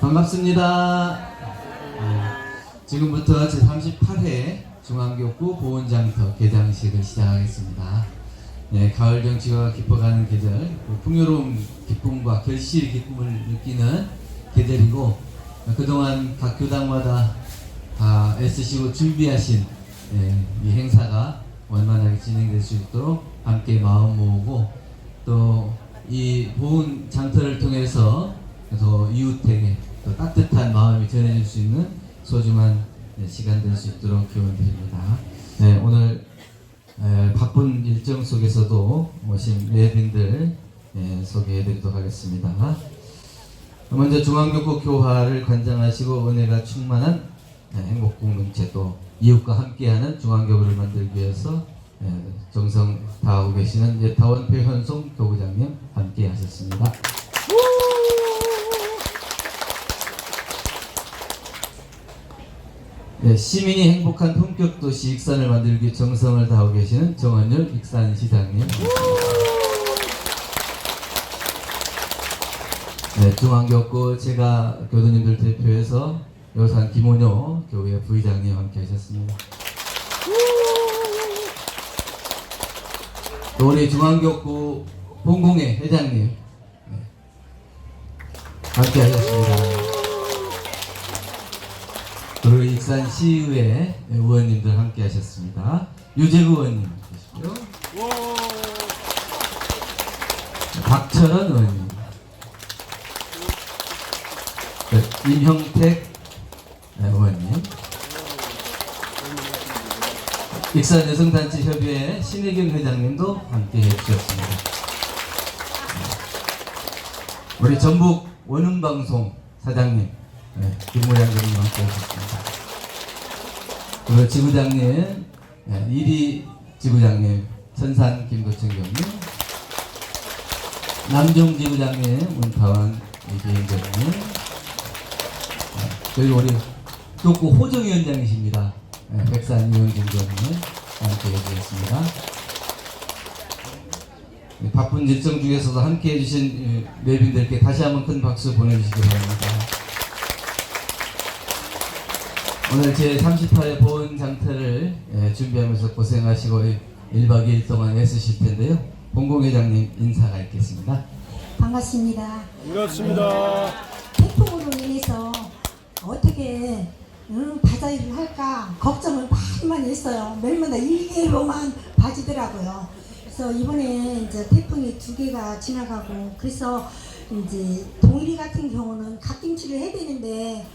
반갑습니다. 네, 지금부터 제38회 중앙교구 보훈장터 개장식을 시작하겠습니다. 네, 가을 정치가 깊어가는 계절, 그 풍요로운 기쁨과 결실의 기쁨을 느끼는 계절이고 그동안 각 교당마다 다 애쓰시고 준비하신 네, 이 행사가 원만하게 진행될 수 있도록 함께 마음 모으고 또 이 보훈 장터를 통해서 더 이웃에게 더 따뜻한 마음이 전해질 수 있는 소중한 네, 시간 될 수 있도록 기원 드립니다. 네, 오늘 에, 바쁜 일정 속에서도 오신 외빈들 예, 소개해드리도록 하겠습니다. 먼저 중앙교구 교화를 관장하시고 은혜가 충만한 예, 행복 공동체 또 이웃과 함께하는 중앙교구를 만들기 위해서 예, 정성 다하고 계시는 예타원 배현송 교구장님 함께 하셨습니다. 네, 시민이 행복한 품격 도시 익산을 만들기 위해 정성을 다하고 계시는 정원율 익산시장님. 네, 중앙교구 제가 교도님들 대표해서 여산 김원효 교회 부의장님 함께 하셨습니다. 또 우리 중앙교구 본공회 회장님 네, 함께 하셨습니다. 그리고 익산 시의회 의원님들 함께 하셨습니다. 유재구 의원님 계시고요. 박철원 의원님. 네, 임형택 네, 의원님. 익산 여성단체 협의회 신혜경 회장님도 함께 해주셨습니다. 우리 전북 원음방송 사장님 네, 김모양님 함께 하셨습니다. 그리고 지부장님, 네, 이리 지부장님, 천산 김도청 경님, 남종 지부장님, 문타원 이기행장님, 네, 그리고 우리 교구 호정위원장이십니다. 네, 백산 이원진 교님 함께 해주셨습니다. 네, 바쁜 일정 중에서도 함께 해주신 내빈들께 다시 한번 큰 박수 보내주시기 바랍니다. 오늘 제 38회 보훈 장터를 예, 준비하면서 고생하시고 1박 2일 동안 애쓰실 텐데요. 본공회장님 인사가 있겠습니다. 반갑습니다. 반갑습니다. 태풍으로 인해서 어떻게 응, 바다 일을 할까 걱정을 많이 많이 했어요. 매일마다 일개로만 봐지더라고요. 그래서 이번에 이제 태풍이 두 개가 지나가고 그래서 이제 동일이 같은 경우는 갓김치를 해야 되는데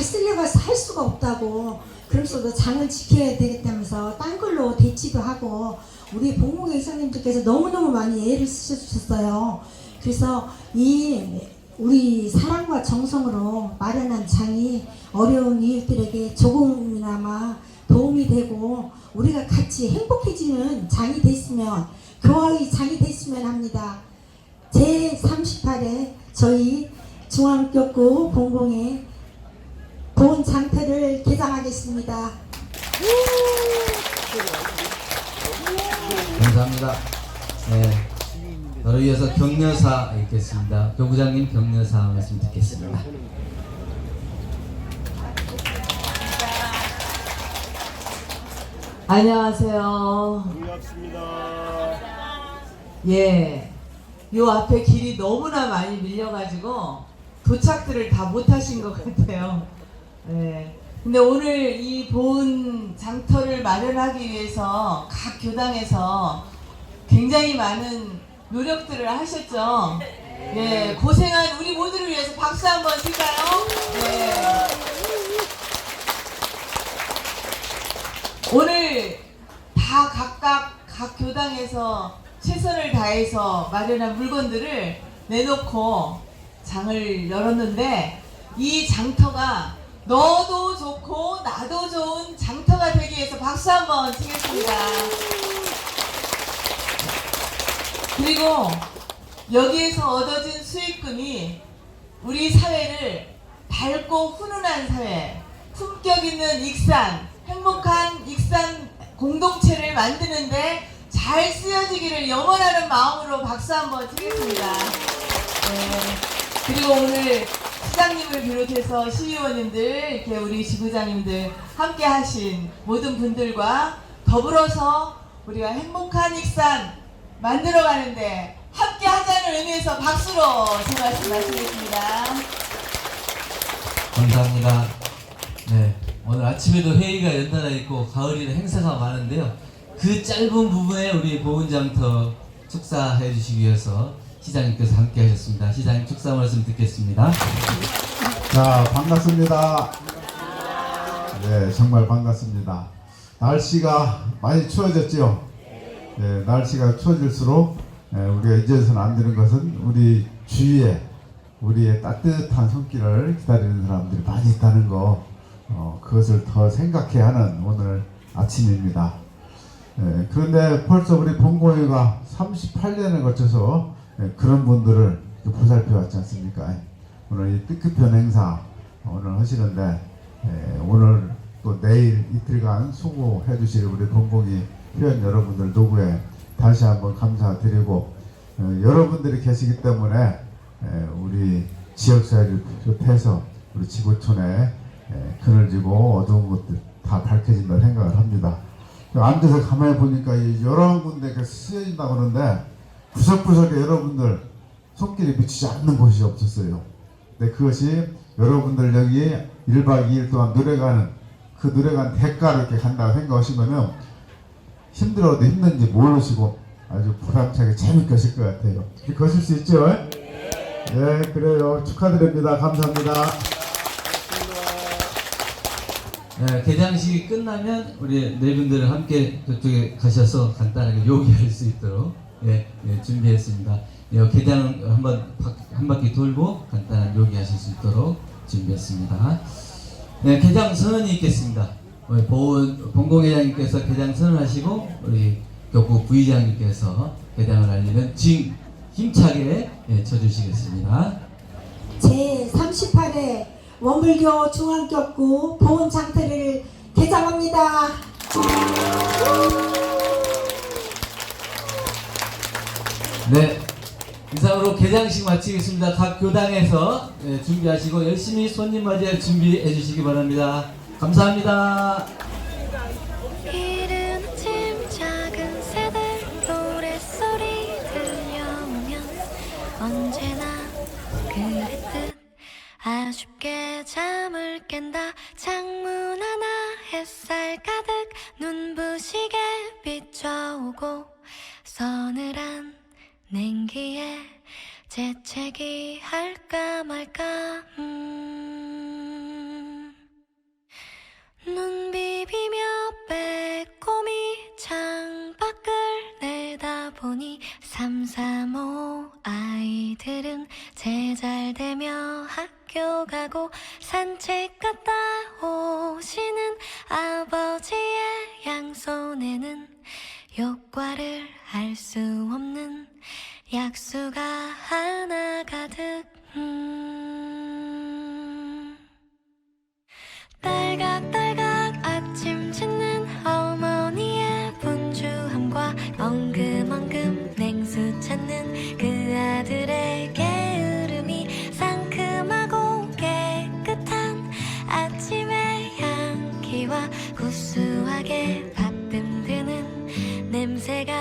다 쓸려가서 할 수가 없다고 그래서도 장을 지켜야 되겠다면서 딴 걸로 대치도 하고 우리 봉공회 이사님들께서 너무너무 많이 애를 쓰셔주셨어요. 그래서 이 우리 사랑과 정성으로 마련한 장이 어려운 이웃들에게 조금이나마 도움이 되고 우리가 같이 행복해지는 장이 됐으면 교화의 장이 됐으면 합니다. 제 38회 저희 중앙교구 공공의 본 장터를 개장하겠습니다. 감사합니다. 네. 너를 위해서 격려사 있겠습니다. 교부장님 격려사 말씀 듣겠습니다. 안녕하세요. 반갑습니다. 예. 요 앞에 길이 너무나 많이 밀려가지고 도착들을 다 못하신 것 같아요. 예. 근데 오늘 이 보은 장터를 마련하기 위해서 각 교당에서 굉장히 많은 노력들을 하셨죠. 예. 고생한 우리 모두를 위해서 박수 한번 칠까요? 예. 오늘 다 각각 각 교당에서 최선을 다해서 마련한 물건들을 내놓고 장을 열었는데 이 장터가 너도 좋고 나도 좋은 장터가 되기 위해서 박수 한번 치겠습니다. 그리고 여기에서 얻어진 수익금이 우리 사회를 밝고 훈훈한 사회, 품격 있는 익산, 행복한 익산 공동체를 만드는데 잘 쓰여지기를 영원하는 마음으로 박수 한번 치겠습니다. 네. 그리고 오늘 시장님을 비롯해서 시의원님들, 이렇게 우리 지부장님들 함께 하신 모든 분들과 더불어서 우리가 행복한 익산 만들어 가는데 함께 하자는 의미에서 박수로 제 말씀 마치겠습니다. 감사합니다. 네, 오늘 아침에도 회의가 연달아 있고 가을이라 행사가 많은데요. 그 짧은 부분에 우리 보훈장터 축사해 주시기 위해서 시장님께서 함께 하셨습니다. 시장님 축사 말씀 듣겠습니다. 자, 반갑습니다. 네, 정말 반갑습니다. 날씨가 많이 추워졌죠? 네, 날씨가 추워질수록 네, 우리가 잊어서는 안 되는 것은 우리 주위에 우리의 따뜻한 손길을 기다리는 사람들이 많이 있다는 거, 어, 그것을 더 생각해야 하는 오늘 아침입니다. 네, 그런데 벌써 우리 본고회가 38년을 거쳐서 네, 그런 분들을 보살펴 왔지 않습니까? 오늘 이 뜻깊은 행사 오늘 하시는데 에, 오늘 또 내일 이틀간 수고해 주실 우리 본공이 회원 여러분들 노구에 다시 한번 감사드리고 어, 여러분들이 계시기 때문에 에, 우리 지역사회를 비롯해서 우리 지구촌에 에, 그늘지고 어두운 것들 다 밝혀진다 생각을 합니다. 앉아서 가만히 보니까 이 여러 군데 쓰여진다고 하는데 구석구석에 여러분들 손길이 비치지 않는 곳이 없었어요. 근데 그것이 여러분들 여기 1박 2일 동안 노래가는 그 노래간 대가로 이렇게 간다고 생각하시면은 힘들어도 힘든지 모르시고 아주 보람차게 재밌게 하실 것 같아요. 하실 수 있죠? 네, 그래요. 축하드립니다. 감사합니다. 네, 개장식이 끝나면 우리 네 분들은 함께 저쪽에 가셔서 간단하게 요기할 수 있도록 예, 예, 준비했습니다. 예, 개장 한번 바- 한 바퀴 돌고 간단한 요기하실 수 있도록 준비했습니다. 네, 개장 선언이 있겠습니다. 우리 보훈 본공회장님께서 개장 선언하시고 우리 교구 부의장님께서 개장을 알리는 징 힘차게 예, 쳐주시겠습니다. 제 38회 원불교 중앙격구 보훈장터를 개장합니다. 네. 이상으로 개장식 마치겠습니다. 각 교당에서 예, 준비하시고 열심히 손님 맞이할 준비해 주시기 바랍니다. 감사합니다. 이른 아침 작은 새들 노랫소리 들려오면 언제나 그랬듯 아쉽게 잠을 깬다 창문 하나 햇살 가득 눈부시게 비춰오고 서늘한 냉기에 재채기 할까 말까? 음. 눈 비비며 빼꼼히 창밖을 내다보니 삼삼오 아이들은 제잘되며 학교 가고 산책 갔다 오시는 아버지의 양손에는 효과를 알 수 없는 약수가 하나 가득 음. 딸각 딸 냄새가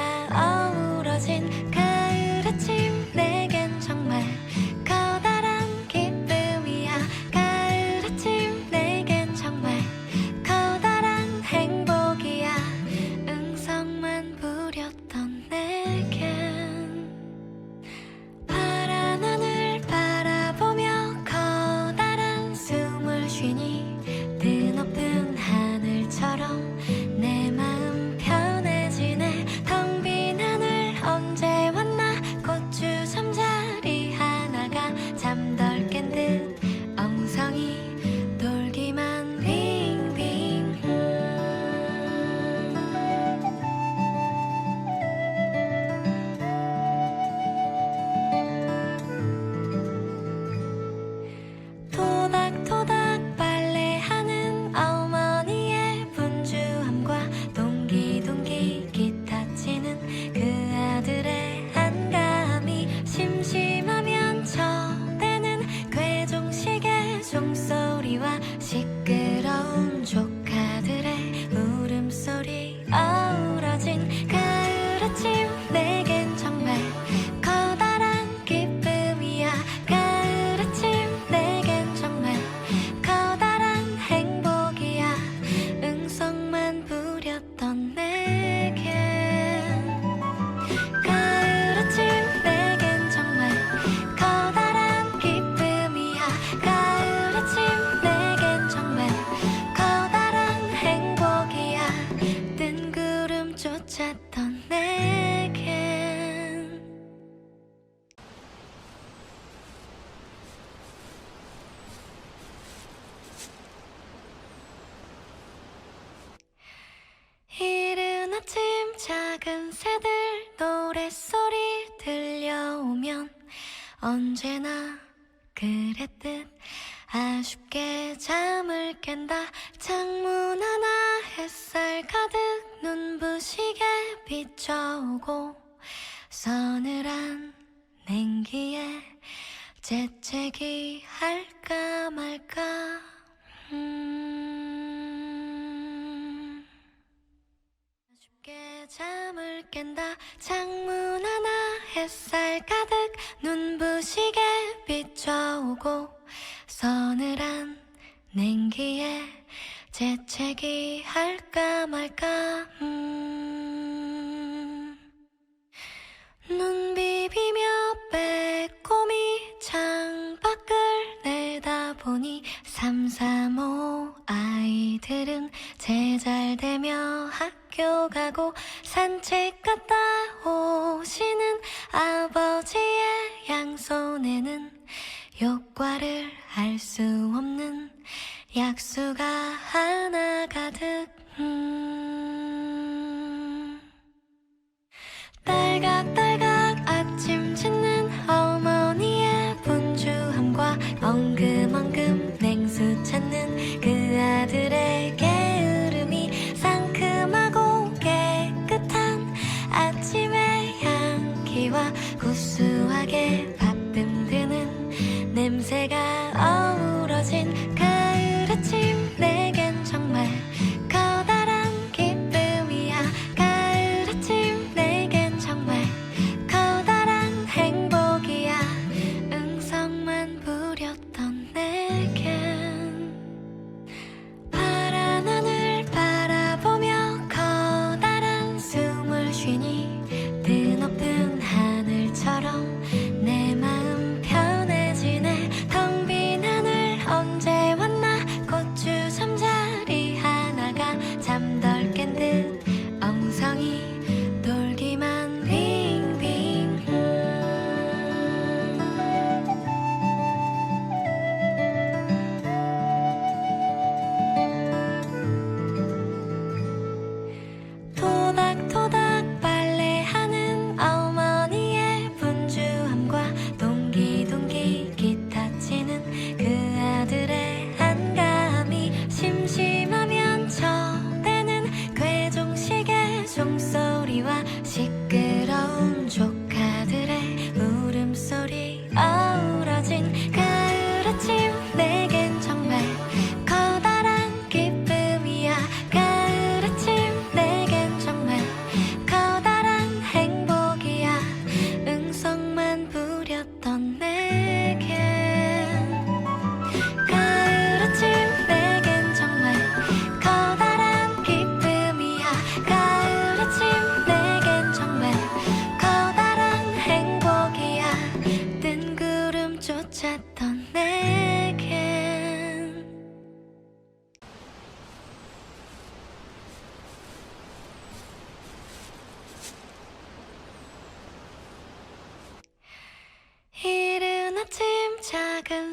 재채기 할까? 보니 삼사